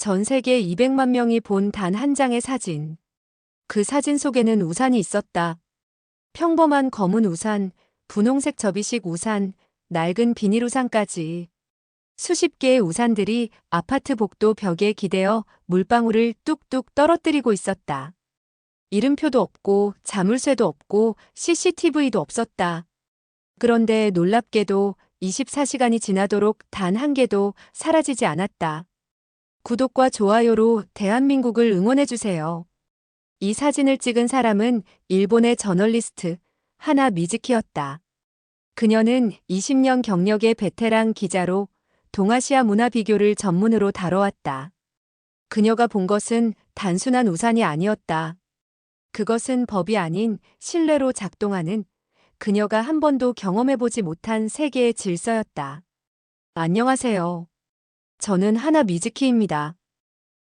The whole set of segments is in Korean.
전 세계 200만 명이 본 단 한 장의 사진. 그 사진 속에는 우산이 있었다. 평범한 검은 우산, 분홍색 접이식 우산, 낡은 비닐 우산까지. 수십 개의 우산들이 아파트 복도 벽에 기대어 물방울을 뚝뚝 떨어뜨리고 있었다. 이름표도 없고 자물쇠도 없고 CCTV도 없었다. 그런데 놀랍게도 24시간이 지나도록 단 한 개도 사라지지 않았다. 구독과 좋아요로 대한민국을 응원해주세요. 이 사진을 찍은 사람은 일본의 저널리스트 하나 미즈키였다. 그녀는 20년 경력의 베테랑 기자로 동아시아 문화 비교를 전문으로 다뤄왔다. 그녀가 본 것은 단순한 우산이 아니었다. 그것은 법이 아닌 신뢰로 작동하는 그녀가 한 번도 경험해보지 못한 세계의 질서였다. 안녕하세요. 저는 하나 미즈키입니다.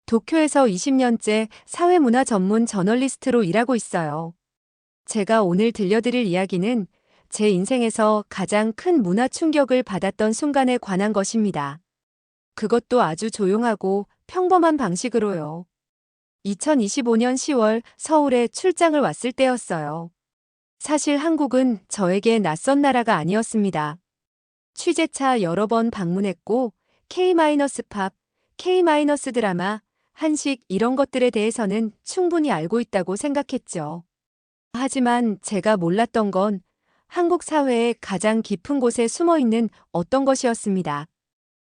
도쿄에서 20년째 사회문화 전문 저널리스트로 일하고 있어요. 제가 오늘 들려드릴 이야기는 제 인생에서 가장 큰 문화 충격을 받았던 순간에 관한 것입니다. 그것도 아주 조용하고 평범한 방식으로요. 2025년 10월 서울에 출장을 왔을 때였어요. 사실 한국은 저에게 낯선 나라가 아니었습니다. 취재차 여러 번 방문했고 K-팝, K-드라마, 한식 이런 것들에 대해서는 충분히 알고 있다고 생각했죠. 하지만 제가 몰랐던 건 한국 사회의 가장 깊은 곳에 숨어 있는 어떤 것이었습니다.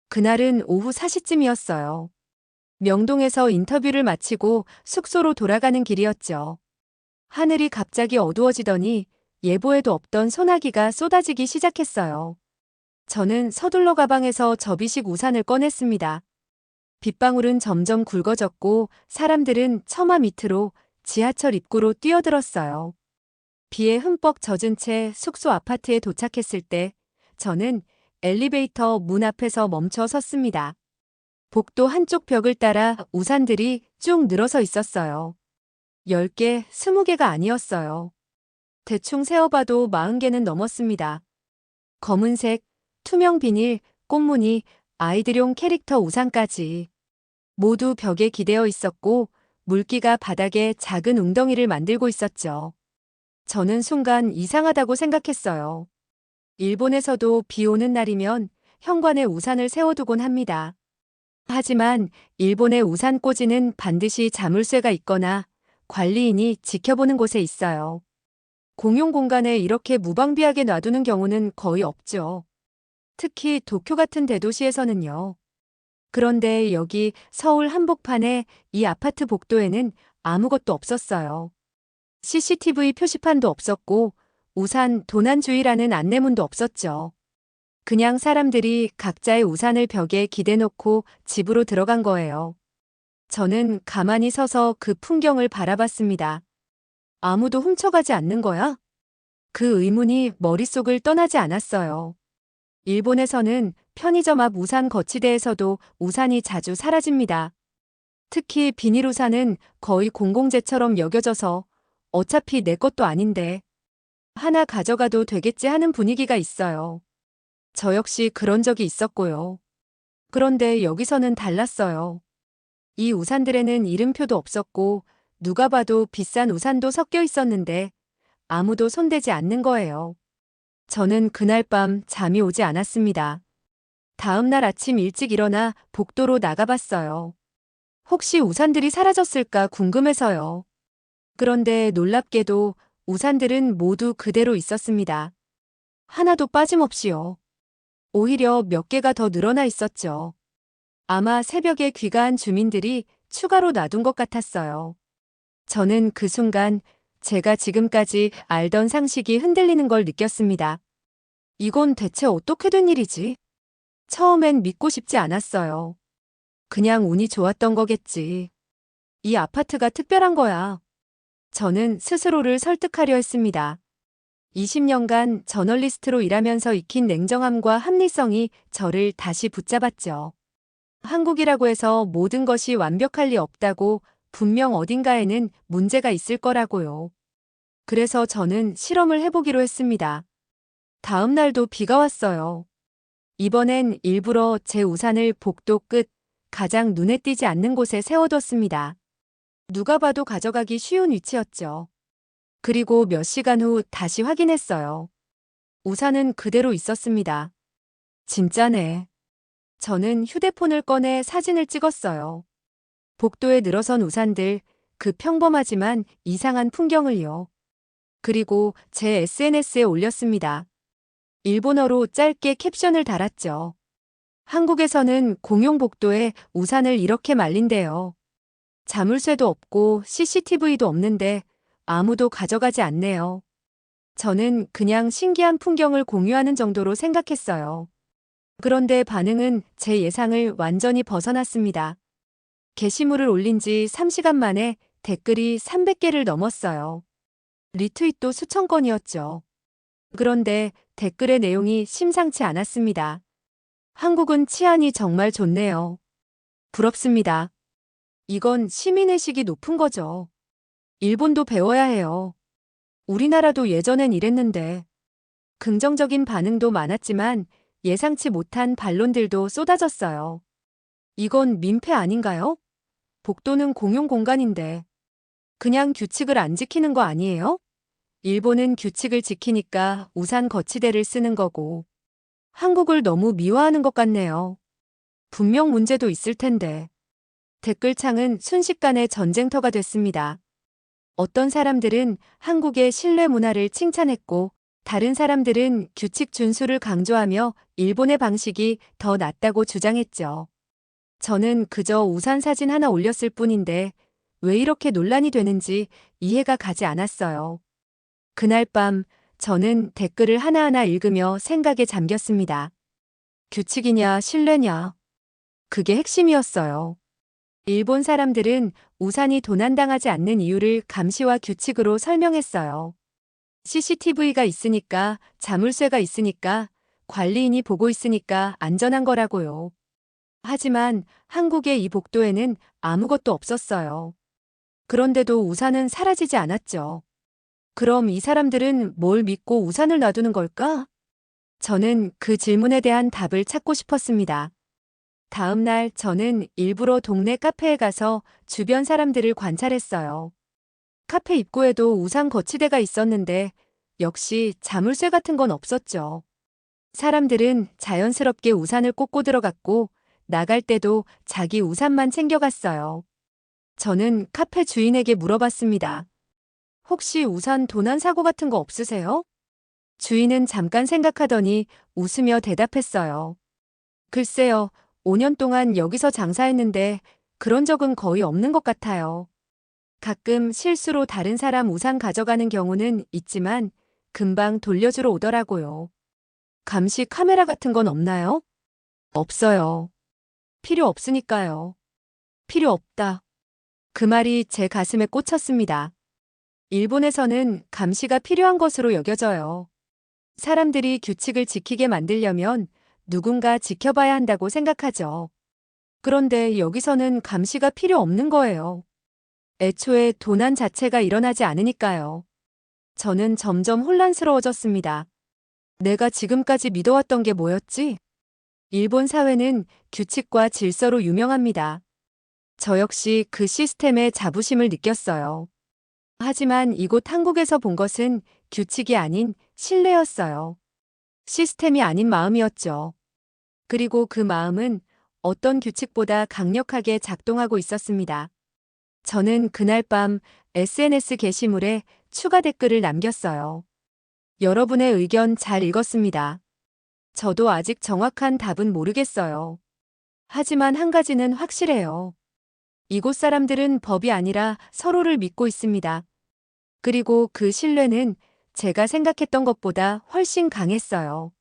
그날은 오후 4시쯤이었어요. 명동에서 인터뷰를 마치고 숙소로 돌아가는 길이었죠. 하늘이 갑자기 어두워지더니 예보에도 없던 소나기가 쏟아지기 시작했어요. 저는 서둘러 가방에서 접이식 우산을 꺼냈습니다. 빗방울은 점점 굵어졌고 사람들은 처마 밑으로 지하철 입구로 뛰어들었어요. 비에 흠뻑 젖은 채 숙소 아파트에 도착했을 때 저는 엘리베이터 문 앞에서 멈춰 섰습니다. 복도 한쪽 벽을 따라 우산들이 쭉 늘어서 있었어요. 10개, 20개가 아니었어요. 대충 세어봐도 40개는 넘었습니다. 검은색, 투명 비닐, 꽃무늬, 아이들용 캐릭터 우산까지. 모두 벽에 기대어 있었고 물기가 바닥에 작은 웅덩이를 만들고 있었죠. 저는 순간 이상하다고 생각했어요. 일본에서도 비 오는 날이면 현관에 우산을 세워두곤 합니다. 하지만 일본의 우산 꽂이는 반드시 자물쇠가 있거나 관리인이 지켜보는 곳에 있어요. 공용 공간에 이렇게 무방비하게 놔두는 경우는 거의 없죠. 특히 도쿄 같은 대도시에서는요. 그런데 여기 서울 한복판에 이 아파트 복도에는 아무것도 없었어요. CCTV 표시판도 없었고 우산 도난주의라는 안내문도 없었죠. 그냥 사람들이 각자의 우산을 벽에 기대놓고 집으로 들어간 거예요. 저는 가만히 서서 그 풍경을 바라봤습니다. 아무도 훔쳐가지 않는 거야? 그 의문이 머릿속을 떠나지 않았어요. 일본에서는 편의점 앞 우산 거치대에서도 우산이 자주 사라집니다. 특히 비닐 우산은 거의 공공재처럼 여겨져서 어차피 내 것도 아닌데 하나 가져가도 되겠지 하는 분위기가 있어요. 저 역시 그런 적이 있었고요. 그런데 여기서는 달랐어요. 이 우산들에는 이름표도 없었고 누가 봐도 비싼 우산도 섞여 있었는데 아무도 손대지 않는 거예요. 저는 그날 밤 잠이 오지 않았습니다. 다음 날 아침 일찍 일어나 복도로 나가봤어요. 혹시 우산들이 사라졌을까 궁금해서요. 그런데 놀랍게도 우산들은 모두 그대로 있었습니다. 하나도 빠짐없이요. 오히려 몇 개가 더 늘어나 있었죠. 아마 새벽에 귀가한 주민들이 추가로 놔둔 것 같았어요. 저는 그 순간 제가 지금까지 알던 상식이 흔들리는 걸 느꼈습니다. 이건 대체 어떻게 된 일이지? 처음엔 믿고 싶지 않았어요. 그냥 운이 좋았던 거겠지. 이 아파트가 특별한 거야. 저는 스스로를 설득하려 했습니다. 20년간 저널리스트로 일하면서 익힌 냉정함과 합리성이 저를 다시 붙잡았죠. 한국이라고 해서 모든 것이 완벽할 리 없다고 분명 어딘가에는 문제가 있을 거라고요. 그래서 저는 실험을 해보기로 했습니다. 다음 날도 비가 왔어요. 이번엔 일부러 제 우산을 복도 끝 가장 눈에 띄지 않는 곳에 세워뒀습니다. 누가 봐도 가져가기 쉬운 위치였죠. 그리고 몇 시간 후 다시 확인했어요. 우산은 그대로 있었습니다. 진짜네. 저는 휴대폰을 꺼내 사진을 찍었어요. 복도에 늘어선 우산들, 그 평범하지만 이상한 풍경을요. 그리고 제 SNS에 올렸습니다. 일본어로 짧게 캡션을 달았죠. 한국에서는 공용 복도에 우산을 이렇게 말린대요. 자물쇠도 없고 CCTV도 없는데 아무도 가져가지 않네요. 저는 그냥 신기한 풍경을 공유하는 정도로 생각했어요. 그런데 반응은 제 예상을 완전히 벗어났습니다. 게시물을 올린 지 3시간 만에 댓글이 300개를 넘었어요. 리트윗도 수천 건이었죠. 그런데 댓글의 내용이 심상치 않았습니다. 한국은 치안이 정말 좋네요. 부럽습니다. 이건 시민의식이 높은 거죠. 일본도 배워야 해요. 우리나라도 예전엔 이랬는데. 긍정적인 반응도 많았지만 예상치 못한 반론들도 쏟아졌어요. 이건 민폐 아닌가요? 복도는 공용 공간인데. 그냥 규칙을 안 지키는 거 아니에요? 일본은 규칙을 지키니까 우산 거치대를 쓰는 거고. 한국을 너무 미화하는 것 같네요. 분명 문제도 있을 텐데. 댓글창은 순식간에 전쟁터가 됐습니다. 어떤 사람들은 한국의 신뢰 문화를 칭찬했고, 다른 사람들은 규칙 준수를 강조하며 일본의 방식이 더 낫다고 주장했죠. 저는 그저 우산 사진 하나 올렸을 뿐인데 왜 이렇게 논란이 되는지 이해가 가지 않았어요. 그날 밤 저는 댓글을 하나하나 읽으며 생각에 잠겼습니다. 규칙이냐 신뢰냐. 그게 핵심이었어요. 일본 사람들은 우산이 도난당하지 않는 이유를 감시와 규칙으로 설명했어요. CCTV가 있으니까, 자물쇠가 있으니까, 관리인이 보고 있으니까 안전한 거라고요. 하지만 한국의 이 복도에는 아무것도 없었어요. 그런데도 우산은 사라지지 않았죠. 그럼 이 사람들은 뭘 믿고 우산을 놔두는 걸까? 저는 그 질문에 대한 답을 찾고 싶었습니다. 다음 날 저는 일부러 동네 카페에 가서 주변 사람들을 관찰했어요. 카페 입구에도 우산 거치대가 있었는데 역시 자물쇠 같은 건 없었죠. 사람들은 자연스럽게 우산을 꽂고 들어갔고 나갈 때도 자기 우산만 챙겨갔어요. 저는 카페 주인에게 물어봤습니다. 혹시 우산 도난 사고 같은 거 없으세요? 주인은 잠깐 생각하더니 웃으며 대답했어요. 글쎄요, 5년 동안 여기서 장사했는데 그런 적은 거의 없는 것 같아요. 가끔 실수로 다른 사람 우산 가져가는 경우는 있지만 금방 돌려주러 오더라고요. 감시 카메라 같은 건 없나요? 없어요. 필요 없으니까요. 필요 없다. 그 말이 제 가슴에 꽂혔습니다. 일본에서는 감시가 필요한 것으로 여겨져요. 사람들이 규칙을 지키게 만들려면 누군가 지켜봐야 한다고 생각하죠. 그런데 여기서는 감시가 필요 없는 거예요. 애초에 도난 자체가 일어나지 않으니까요. 저는 점점 혼란스러워졌습니다. 내가 지금까지 믿어왔던 게 뭐였지? 일본 사회는 규칙과 질서로 유명합니다. 저 역시 그 시스템에 자부심을 느꼈어요. 하지만 이곳 한국에서 본 것은 규칙이 아닌 신뢰였어요. 시스템이 아닌 마음이었죠. 그리고 그 마음은 어떤 규칙보다 강력하게 작동하고 있었습니다. 저는 그날 밤 SNS 게시물에 추가 댓글을 남겼어요. 여러분의 의견 잘 읽었습니다. 저도 아직 정확한 답은 모르겠어요. 하지만 한 가지는 확실해요. 이곳 사람들은 법이 아니라 서로를 믿고 있습니다. 그리고 그 신뢰는 제가 생각했던 것보다 훨씬 강했어요.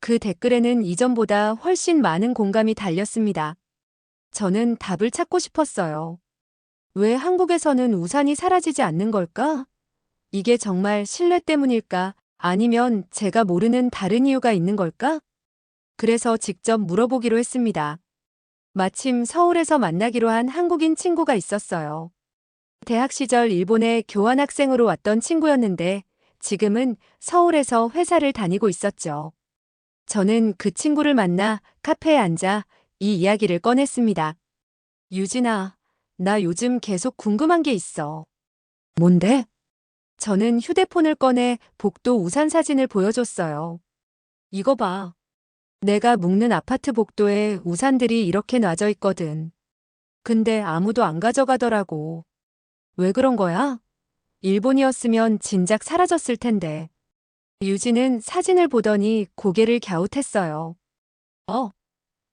그 댓글에는 이전보다 훨씬 많은 공감이 달렸습니다. 저는 답을 찾고 싶었어요. 왜 한국에서는 우산이 사라지지 않는 걸까? 이게 정말 신뢰 때문일까? 아니면 제가 모르는 다른 이유가 있는 걸까? 그래서 직접 물어보기로 했습니다. 마침 서울에서 만나기로 한 한국인 친구가 있었어요. 대학 시절 일본에 교환학생으로 왔던 친구였는데 지금은 서울에서 회사를 다니고 있었죠. 저는 그 친구를 만나 카페에 앉아 이 이야기를 꺼냈습니다. 유진아, 나 요즘 계속 궁금한 게 있어. 뭔데? 저는 휴대폰을 꺼내 복도 우산 사진을 보여줬어요. 이거 봐. 내가 묵는 아파트 복도에 우산들이 이렇게 놔져 있거든. 근데 아무도 안 가져가더라고. 왜 그런 거야? 일본이었으면 진작 사라졌을 텐데. 유진은 사진을 보더니 고개를 갸웃했어요. 어,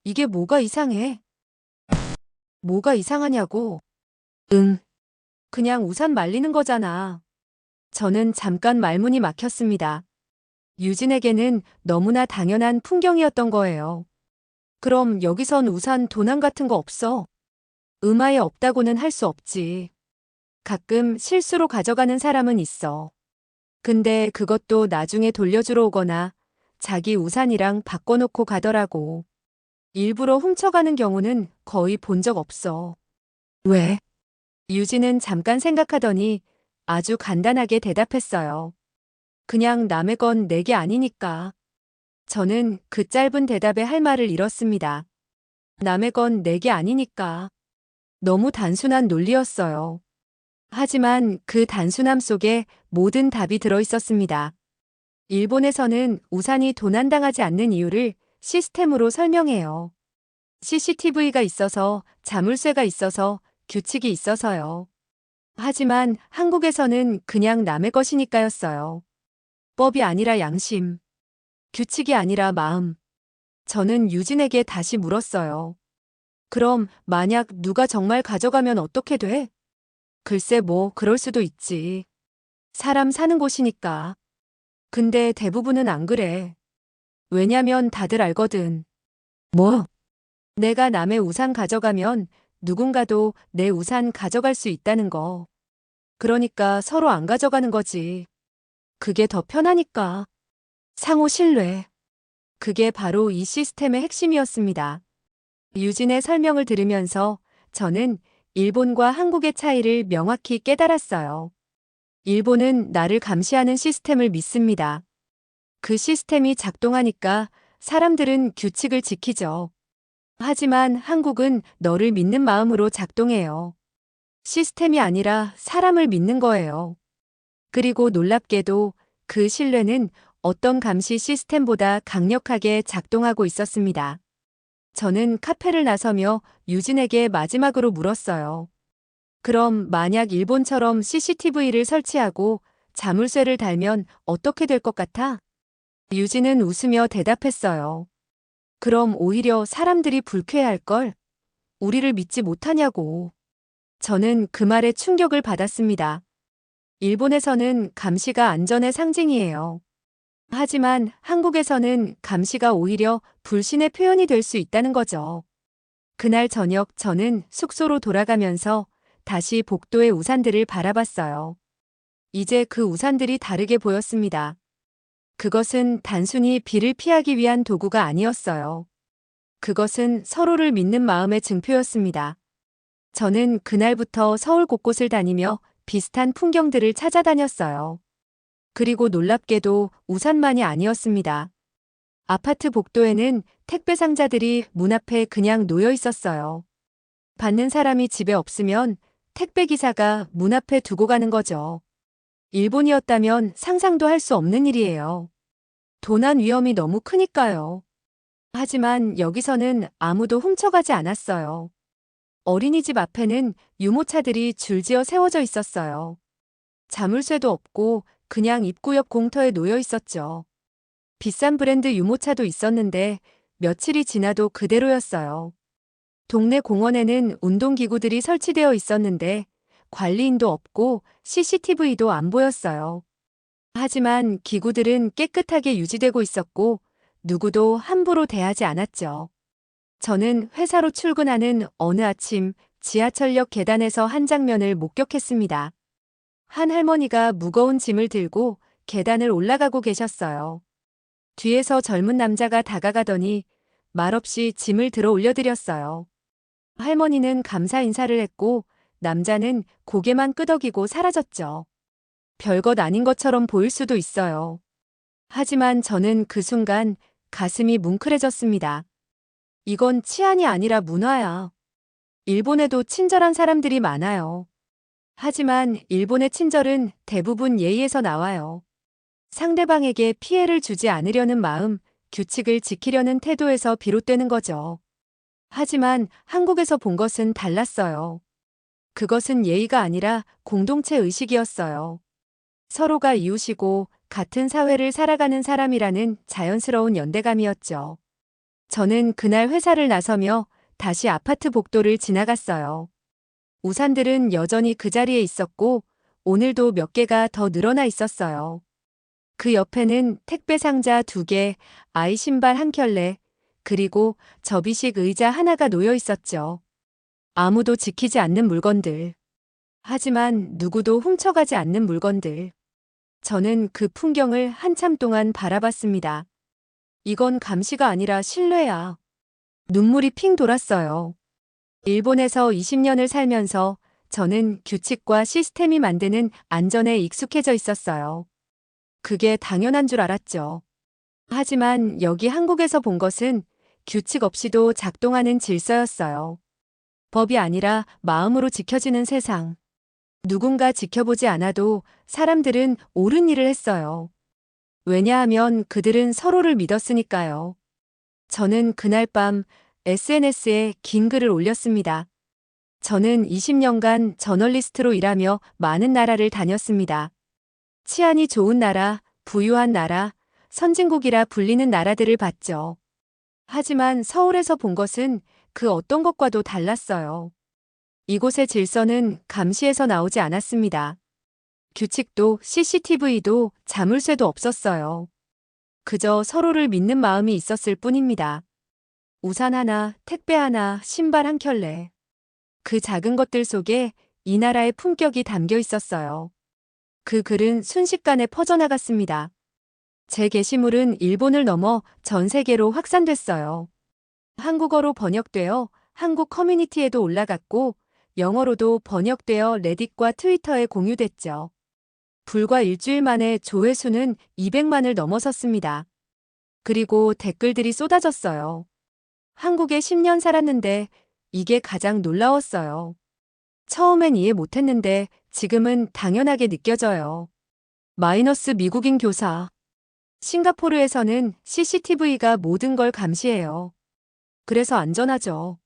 이게 뭐가 이상해? 뭐가 이상하냐고? 응. 그냥 우산 말리는 거잖아. 저는 잠깐 말문이 막혔습니다. 유진에게는 너무나 당연한 풍경이었던 거예요. 그럼 여기선 우산 도난 같은 거 없어? 음아에 없다고는 할 수 없지. 가끔 실수로 가져가는 사람은 있어. 근데 그것도 나중에 돌려주러 오거나 자기 우산이랑 바꿔놓고 가더라고. 일부러 훔쳐가는 경우는 거의 본 적 없어. 왜? 유진은 잠깐 생각하더니 아주 간단하게 대답했어요. 그냥 남의 건 내게 아니니까. 저는 그 짧은 대답에 할 말을 잃었습니다. 남의 건 내게 아니니까. 너무 단순한 논리였어요. 하지만 그 단순함 속에 모든 답이 들어 있었습니다. 일본에서는 우산이 도난당하지 않는 이유를 시스템으로 설명해요. CCTV가 있어서, 자물쇠가 있어서, 규칙이 있어서요. 하지만 한국에서는 그냥 남의 것이니까였어요. 법이 아니라 양심. 규칙이 아니라 마음. 저는 유진에게 다시 물었어요. 그럼 만약 누가 정말 가져가면 어떻게 돼? 글쎄 뭐 그럴 수도 있지. 사람 사는 곳이니까. 근데 대부분은 안 그래. 왜냐면 다들 알거든. 뭐? 내가 남의 우산 가져가면 누군가도 내 우산 가져갈 수 있다는 거. 그러니까 서로 안 가져가는 거지. 그게 더 편하니까. 상호 신뢰. 그게 바로 이 시스템의 핵심이었습니다. 유진의 설명을 들으면서 저는 일본과 한국의 차이를 명확히 깨달았어요. 일본은 나를 감시하는 시스템을 믿습니다. 그 시스템이 작동하니까 사람들은 규칙을 지키죠. 하지만 한국은 너를 믿는 마음으로 작동해요. 시스템이 아니라 사람을 믿는 거예요. 그리고 놀랍게도 그 신뢰는 어떤 감시 시스템보다 강력하게 작동하고 있었습니다. 저는 카페를 나서며 유진에게 마지막으로 물었어요. 그럼 만약 일본처럼 CCTV를 설치하고 자물쇠를 달면 어떻게 될 것 같아? 유진은 웃으며 대답했어요. 그럼 오히려 사람들이 불쾌해할걸? 우리를 믿지 못하냐고. 저는 그 말에 충격을 받았습니다. 일본에서는 감시가 안전의 상징이에요. 하지만 한국에서는 감시가 오히려 불신의 표현이 될 수 있다는 거죠. 그날 저녁 저는 숙소로 돌아가면서 다시 복도의 우산들을 바라봤어요. 이제 그 우산들이 다르게 보였습니다. 그것은 단순히 비를 피하기 위한 도구가 아니었어요. 그것은 서로를 믿는 마음의 증표였습니다. 저는 그날부터 서울 곳곳을 다니며 비슷한 풍경들을 찾아다녔어요. 그리고 놀랍게도 우산만이 아니었습니다. 아파트 복도에는 택배 상자들이 문 앞에 그냥 놓여 있었어요. 받는 사람이 집에 없으면 택배 기사가 문 앞에 두고 가는 거죠. 일본이었다면 상상도 할 수 없는 일이에요. 도난 위험이 너무 크니까요. 하지만 여기서는 아무도 훔쳐가지 않았어요. 어린이집 앞에는 유모차들이 줄지어 세워져 있었어요. 자물쇠도 없고 그냥 입구 옆 공터에 놓여 있었죠. 비싼 브랜드 유모차도 있었는데 며칠이 지나도 그대로였어요. 동네 공원에는 운동기구들이 설치되어 있었는데 관리인도 없고 CCTV도 안 보였어요. 하지만 기구들은 깨끗하게 유지되고 있었고 누구도 함부로 대하지 않았죠. 저는 회사로 출근하는 어느 아침 지하철역 계단에서 한 장면을 목격했습니다. 한 할머니가 무거운 짐을 들고 계단을 올라가고 계셨어요. 뒤에서 젊은 남자가 다가가더니 말없이 짐을 들어 올려드렸어요. 할머니는 감사 인사를 했고 남자는 고개만 끄덕이고 사라졌죠. 별것 아닌 것처럼 보일 수도 있어요. 하지만 저는 그 순간 가슴이 뭉클해졌습니다. 이건 치안이 아니라 문화야. 일본에도 친절한 사람들이 많아요. 하지만 일본의 친절은 대부분 예의에서 나와요. 상대방에게 피해를 주지 않으려는 마음, 규칙을 지키려는 태도에서 비롯되는 거죠. 하지만 한국에서 본 것은 달랐어요. 그것은 예의가 아니라 공동체 의식이었어요. 서로가 이웃이고 같은 사회를 살아가는 사람이라는 자연스러운 연대감이었죠. 저는 그날 회사를 나서며 다시 아파트 복도를 지나갔어요. 우산들은 여전히 그 자리에 있었고 오늘도 몇 개가 더 늘어나 있었어요. 그 옆에는 택배 상자 두 개, 아이 신발 한 켤레, 그리고 접이식 의자 하나가 놓여 있었죠. 아무도 지키지 않는 물건들. 하지만 누구도 훔쳐가지 않는 물건들. 저는 그 풍경을 한참 동안 바라봤습니다. 이건 감시가 아니라 신뢰야. 눈물이 핑 돌았어요. 일본에서 20년을 살면서 저는 규칙과 시스템이 만드는 안전에 익숙해져 있었어요. 그게 당연한 줄 알았죠. 하지만 여기 한국에서 본 것은 규칙 없이도 작동하는 질서였어요. 법이 아니라 마음으로 지켜지는 세상. 누군가 지켜보지 않아도 사람들은 옳은 일을 했어요. 왜냐하면 그들은 서로를 믿었으니까요. 저는 그날 밤 SNS에 긴 글을 올렸습니다. 저는 20년간 저널리스트로 일하며 많은 나라를 다녔습니다. 치안이 좋은 나라, 부유한 나라, 선진국이라 불리는 나라들을 봤죠. 하지만 서울에서 본 것은 그 어떤 것과도 달랐어요. 이곳의 질서는 감시에서 나오지 않았습니다. 규칙도 CCTV도 자물쇠도 없었어요. 그저 서로를 믿는 마음이 있었을 뿐입니다. 우산 하나, 택배 하나, 신발 한 켤레. 그 작은 것들 속에 이 나라의 품격이 담겨 있었어요. 그 글은 순식간에 퍼져나갔습니다. 제 게시물은 일본을 넘어 전 세계로 확산됐어요. 한국어로 번역되어 한국 커뮤니티에도 올라갔고 영어로도 번역되어 레딧과 트위터에 공유됐죠. 불과 일주일 만에 조회수는 200만을 넘어섰습니다. 그리고 댓글들이 쏟아졌어요. 한국에 10년 살았는데 이게 가장 놀라웠어요. 처음엔 이해 못했는데 지금은 당연하게 느껴져요. 마이너스 미국인 교사. 싱가포르에서는 CCTV가 모든 걸 감시해요. 그래서 안전하죠.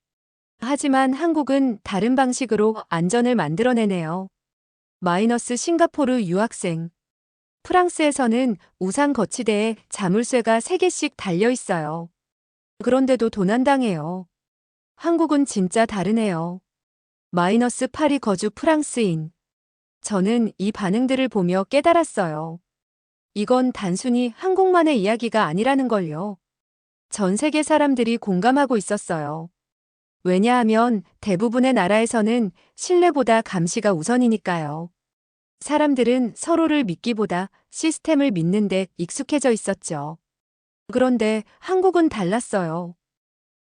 하지만 한국은 다른 방식으로 안전을 만들어내네요. 마이너스 싱가포르 유학생. 프랑스에서는 우산 거치대에 자물쇠가 3개씩 달려 있어요. 그런데도 도난당해요. 한국은 진짜 다르네요. 마이너스 파리 거주 프랑스인. 저는 이 반응들을 보며 깨달았어요. 이건 단순히 한국만의 이야기가 아니라는 걸요. 전 세계 사람들이 공감하고 있었어요. 왜냐하면 대부분의 나라에서는 신뢰보다 감시가 우선이니까요. 사람들은 서로를 믿기보다 시스템을 믿는 데 익숙해져 있었죠. 그런데 한국은 달랐어요.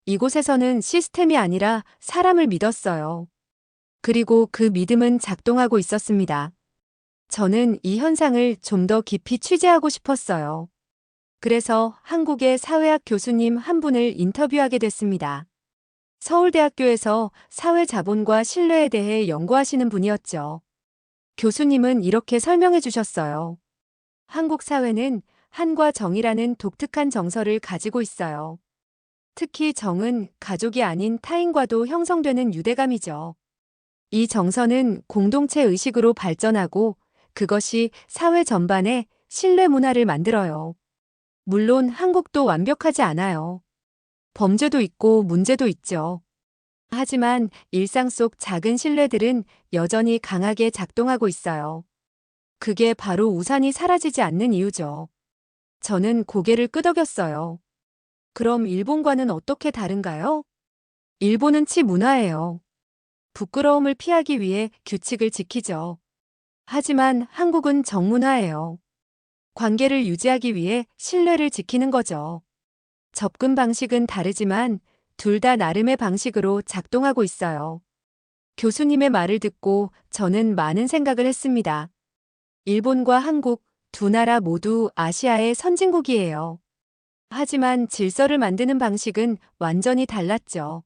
이곳에서는 시스템이 아니라 사람을 믿었어요. 그리고 그 믿음은 작동하고 있었습니다. 저는 이 현상을 좀 더 깊이 취재하고 싶었어요. 그래서 한국의 사회학 교수님 한 분을 인터뷰하게 됐습니다. 서울대학교에서 사회자본과 신뢰에 대해 연구하시는 분이었죠. 교수님은 이렇게 설명해 주셨어요. 한국 사회는 한과 정이라는 독특한 정서를 가지고 있어요. 특히 정은 가족이 아닌 타인과도 형성되는 유대감이죠. 이 정서는 공동체 의식으로 발전하고 그것이 사회 전반에 신뢰 문화를 만들어요. 물론 한국도 완벽하지 않아요. 범죄도 있고 문제도 있죠. 하지만 일상 속 작은 신뢰들은 여전히 강하게 작동하고 있어요. 그게 바로 우산이 사라지지 않는 이유죠. 저는 고개를 끄덕였어요. 그럼 일본과는 어떻게 다른가요? 일본은 치 문화예요. 부끄러움을 피하기 위해 규칙을 지키죠. 하지만 한국은 정문화예요. 관계를 유지하기 위해 신뢰를 지키는 거죠. 접근 방식은 다르지만 둘 다 나름의 방식으로 작동하고 있어요. 교수님의 말을 듣고 저는 많은 생각을 했습니다. 일본과 한국 두 나라 모두 아시아의 선진국이에요. 하지만 질서를 만드는 방식은 완전히 달랐죠.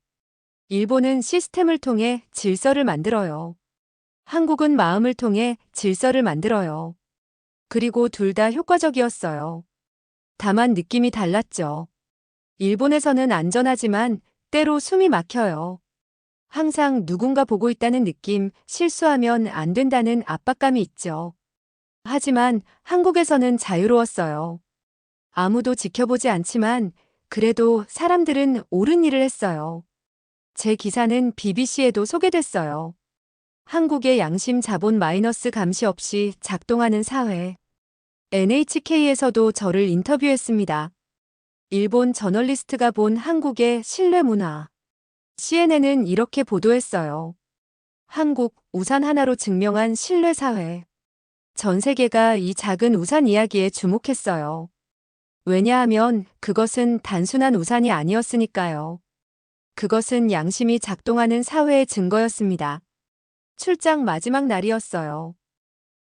일본은 시스템을 통해 질서를 만들어요. 한국은 마음을 통해 질서를 만들어요. 그리고 둘 다 효과적이었어요. 다만 느낌이 달랐죠. 일본에서는 안전하지만 때로 숨이 막혀요. 항상 누군가 보고 있다는 느낌, 실수하면 안 된다는 압박감이 있죠. 하지만 한국에서는 자유로웠어요. 아무도 지켜보지 않지만 그래도 사람들은 옳은 일을 했어요. 제 기사는 BBC에도 소개됐어요. 한국의 양심 자본 마이너스 감시 없이 작동하는 사회. NHK에서도 저를 인터뷰했습니다. 일본 저널리스트가 본 한국의 신뢰 문화. CNN은 이렇게 보도했어요. 한국 우산 하나로 증명한 신뢰 사회. 전 세계가 이 작은 우산 이야기에 주목했어요. 왜냐하면 그것은 단순한 우산이 아니었으니까요. 그것은 양심이 작동하는 사회의 증거였습니다. 출장 마지막 날이었어요.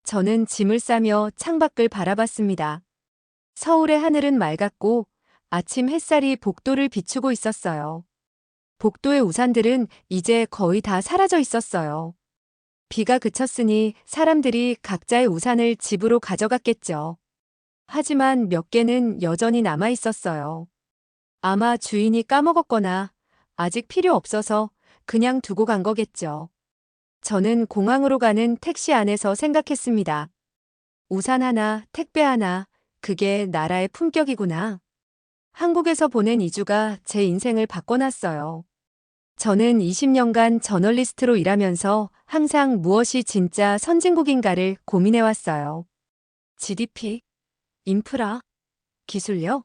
저는 짐을 싸며 창밖을 바라봤습니다. 서울의 하늘은 맑았고 아침 햇살이 복도를 비추고 있었어요. 복도의 우산들은 이제 거의 다 사라져 있었어요. 비가 그쳤으니 사람들이 각자의 우산을 집으로 가져갔겠죠. 하지만 몇 개는 여전히 남아 있었어요. 아마 주인이 까먹었거나 아직 필요 없어서 그냥 두고 간 거겠죠. 저는 공항으로 가는 택시 안에서 생각했습니다. 우산 하나, 택배 하나, 그게 나라의 품격이구나. 한국에서 보낸 2주가 제 인생을 바꿔놨어요. 저는 20년간 저널리스트로 일하면서 항상 무엇이 진짜 선진국인가를 고민해왔어요. GDP, 인프라, 기술력?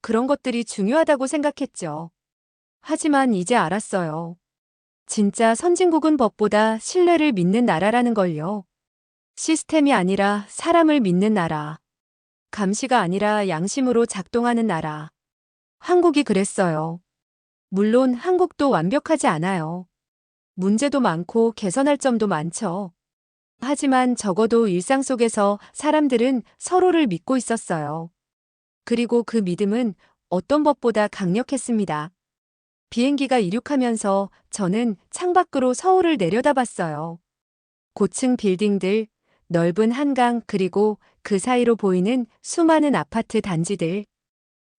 그런 것들이 중요하다고 생각했죠. 하지만 이제 알았어요. 진짜 선진국은 법보다 신뢰를 믿는 나라라는 걸요. 시스템이 아니라 사람을 믿는 나라. 감시가 아니라 양심으로 작동하는 나라. 한국이 그랬어요. 물론 한국도 완벽하지 않아요. 문제도 많고 개선할 점도 많죠. 하지만 적어도 일상 속에서 사람들은 서로를 믿고 있었어요. 그리고 그 믿음은 어떤 법보다 강력했습니다. 비행기가 이륙하면서 저는 창밖으로 서울을 내려다봤어요. 고층 빌딩들, 넓은 한강 그리고 그 사이로 보이는 수많은 아파트 단지들.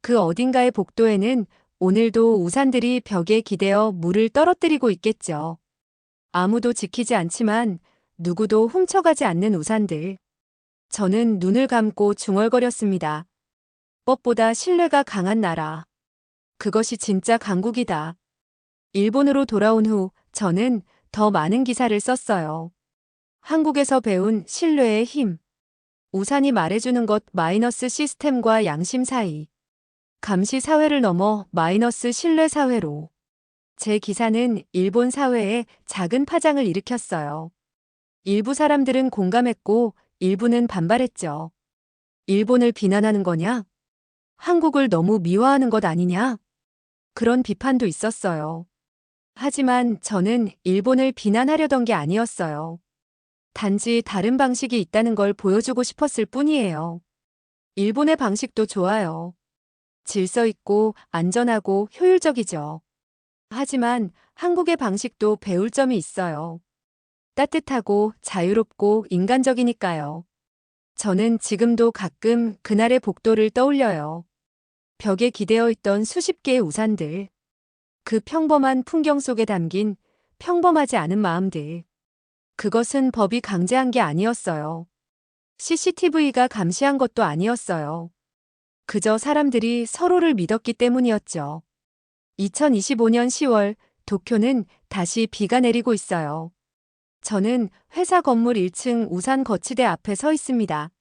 그 어딘가의 복도에는 오늘도 우산들이 벽에 기대어 물을 떨어뜨리고 있겠죠. 아무도 지키지 않지만 누구도 훔쳐가지 않는 우산들. 저는 눈을 감고 중얼거렸습니다. 법보다 신뢰가 강한 나라. 그것이 진짜 강국이다. 일본으로 돌아온 후 저는 더 많은 기사를 썼어요. 한국에서 배운 신뢰의 힘. 우산이 말해주는 것 마이너스 시스템과 양심 사이. 감시 사회를 넘어 마이너스 신뢰 사회로. 제 기사는 일본 사회에 작은 파장을 일으켰어요. 일부 사람들은 공감했고 일부는 반발했죠. 일본을 비난하는 거냐? 한국을 너무 미화하는 것 아니냐? 그런 비판도 있었어요. 하지만 저는 일본을 비난하려던 게 아니었어요. 단지 다른 방식이 있다는 걸 보여주고 싶었을 뿐이에요. 일본의 방식도 좋아요. 질서 있고 안전하고 효율적이죠. 하지만 한국의 방식도 배울 점이 있어요. 따뜻하고 자유롭고 인간적이니까요. 저는 지금도 가끔 그날의 복도를 떠올려요. 벽에 기대어 있던 수십 개의 우산들. 그 평범한 풍경 속에 담긴 평범하지 않은 마음들. 그것은 법이 강제한 게 아니었어요. CCTV가 감시한 것도 아니었어요. 그저 사람들이 서로를 믿었기 때문이었죠. 2025년 10월 도쿄는 다시 비가 내리고 있어요. 저는 회사 건물 1층 우산 거치대 앞에 서 있습니다.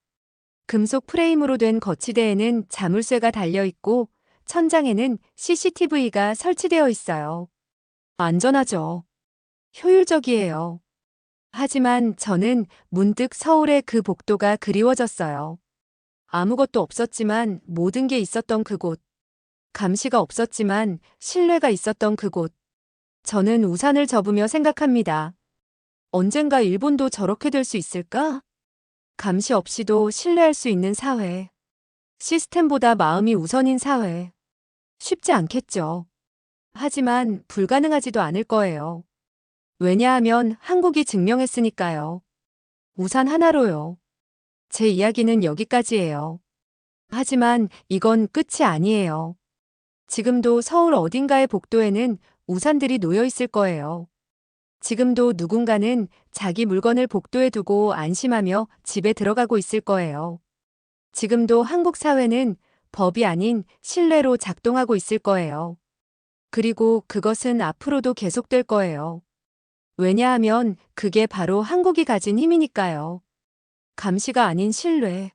금속 프레임으로 된 거치대에는 자물쇠가 달려 있고 천장에는 CCTV가 설치되어 있어요. 안전하죠. 효율적이에요. 하지만 저는 문득 서울의 그 복도가 그리워졌어요. 아무것도 없었지만 모든 게 있었던 그곳. 감시가 없었지만 신뢰가 있었던 그곳. 저는 우산을 접으며 생각합니다. 언젠가 일본도 저렇게 될 수 있을까? 감시 없이도 신뢰할 수 있는 사회. 시스템보다 마음이 우선인 사회. 쉽지 않겠죠. 하지만 불가능하지도 않을 거예요. 왜냐하면 한국이 증명했으니까요. 우산 하나로요. 제 이야기는 여기까지예요. 하지만 이건 끝이 아니에요. 지금도 서울 어딘가의 복도에는 우산들이 놓여 있을 거예요. 지금도 누군가는 자기 물건을 복도에 두고 안심하며 집에 들어가고 있을 거예요. 지금도 한국 사회는 법이 아닌 신뢰로 작동하고 있을 거예요. 그리고 그것은 앞으로도 계속될 거예요. 왜냐하면 그게 바로 한국이 가진 힘이니까요. 감시가 아닌 신뢰,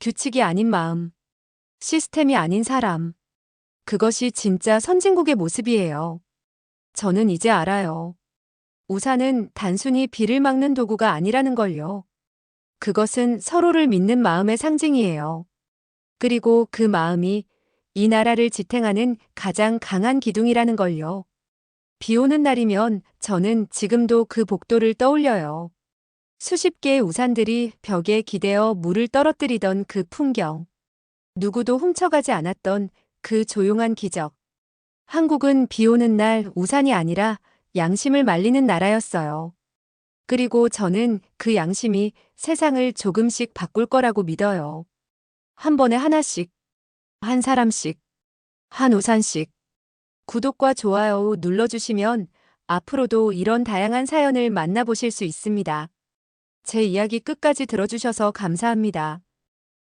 규칙이 아닌 마음, 시스템이 아닌 사람. 그것이 진짜 선진국의 모습이에요. 저는 이제 알아요. 우산은 단순히 비를 막는 도구가 아니라는 걸요. 그것은 서로를 믿는 마음의 상징이에요. 그리고 그 마음이 이 나라를 지탱하는 가장 강한 기둥이라는 걸요. 비 오는 날이면 저는 지금도 그 복도를 떠올려요. 수십 개의 우산들이 벽에 기대어 물을 떨어뜨리던 그 풍경. 누구도 훔쳐가지 않았던 그 조용한 기적. 한국은 비 오는 날 우산이 아니라 양심을 말리는 나라였어요. 그리고 저는 그 양심이 세상을 조금씩 바꿀 거라고 믿어요. 한 번에 하나씩, 한 사람씩, 한 우산씩. 구독과 좋아요 눌러주시면 앞으로도 이런 다양한 사연을 만나보실 수 있습니다. 제 이야기 끝까지 들어주셔서 감사합니다.